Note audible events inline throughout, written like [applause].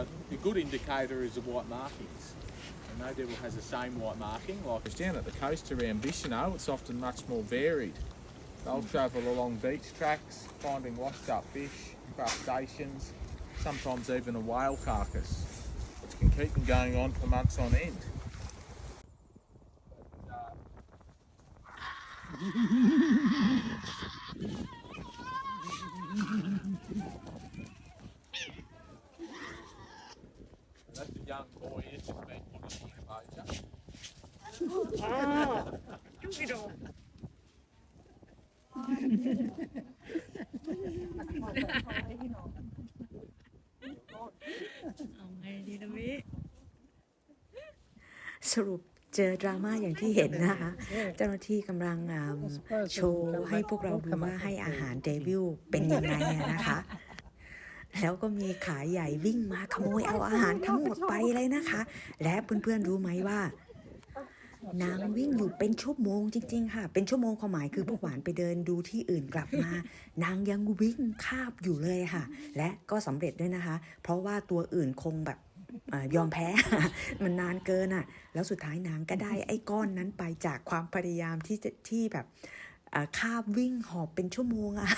but the good indicator is the white markings. And no devil has the same white marking. Like it's down at the coast around Bicheno, oh, it's often much more varied. They'll travel along beach tracks, finding washed up fish, crustaceans, sometimes even a whale carcass, which can keep them going on for months on end. That's [laughs] young boy, he's just been put in the incubator. อ๋อจุ๊ยโดเอาไงดีนะวิสรุปเจอดราม่าอย่างที่เห็นนะคะ เจ้าหน้าที่กำลังอ่าโชว์ให้พวกเราดูว่าให้อาหารเดวิลเป็นยังไงอะนะคะ แล้วก็มีขาใหญ่วิ่งมาขโมยเอาอาหารทั้งหมดไปเลยนะคะ และเพื่อนๆรู้ไหมว่านางวิ่งอยู่เป็นชั่วโมงจริง ๆ ค่ะ เป็นชั่วโมงความหมายคือพวกหวานไปเดินดูที่อื่นกลับมา นางยังวิ่งคาบอยู่เลยค่ะ และก็สำเร็จด้วยนะคะ เพราะว่าตัวอื่นคงแบบอยอมแพ้ มันนานเกินอะ แล้วสุดท้ายนางก็ได้ไอ้ก้อนนั้นไปจากความพยายามที่ที่แบบคาบวิ่งหอบเป็นชั่วโมงอะ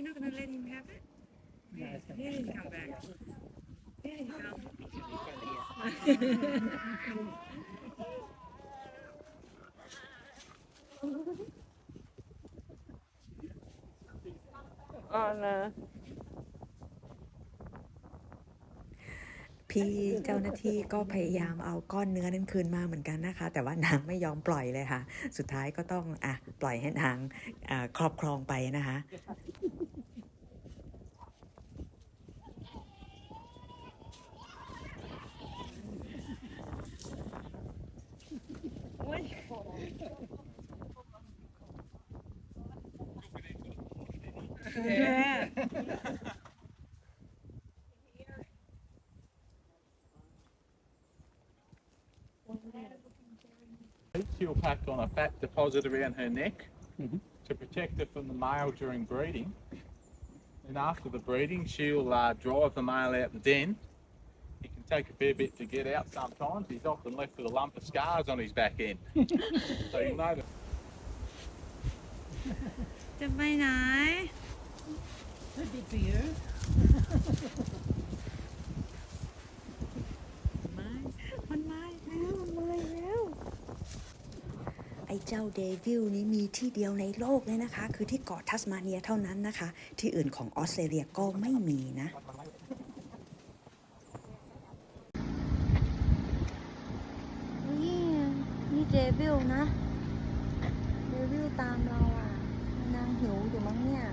You're not gonna let him have it? Yeah, yeah, he come back. Yeah, he come. Oh no. พี่เจ้าหน้าที่ก็พยายามเอาก้อนเนื้อนั้นคืนมาเหมือนกันนะคะ แต่ว่านางไม่ยอมปล่อยเลยค่ะ สุดท้ายก็ต้องอะปล่อยให้นางครอบครองไปนะคะ Yeah. She'll pack on a fat deposit around her neck to protect her from the male during breeding. And after the breeding, she'll uh, drive the male out the den. He can take a fair bit to get out sometimes. He's often left with a lump of scars on his back end. so you'll know that จะไปไหน Could be for you. [laughs] ไอ้เจ้าเดวิลนี้มีที่เดียวในโลกเลยนะคะ คือที่เกาะทัสมาเนียเท่านั้นนะคะ ที่อื่นของออสเตรเลียก็ไม่มีนะนี่นี่เดวิลนะ เดวิลตามเราอะนางหิวอยู่มั้งเนี่ย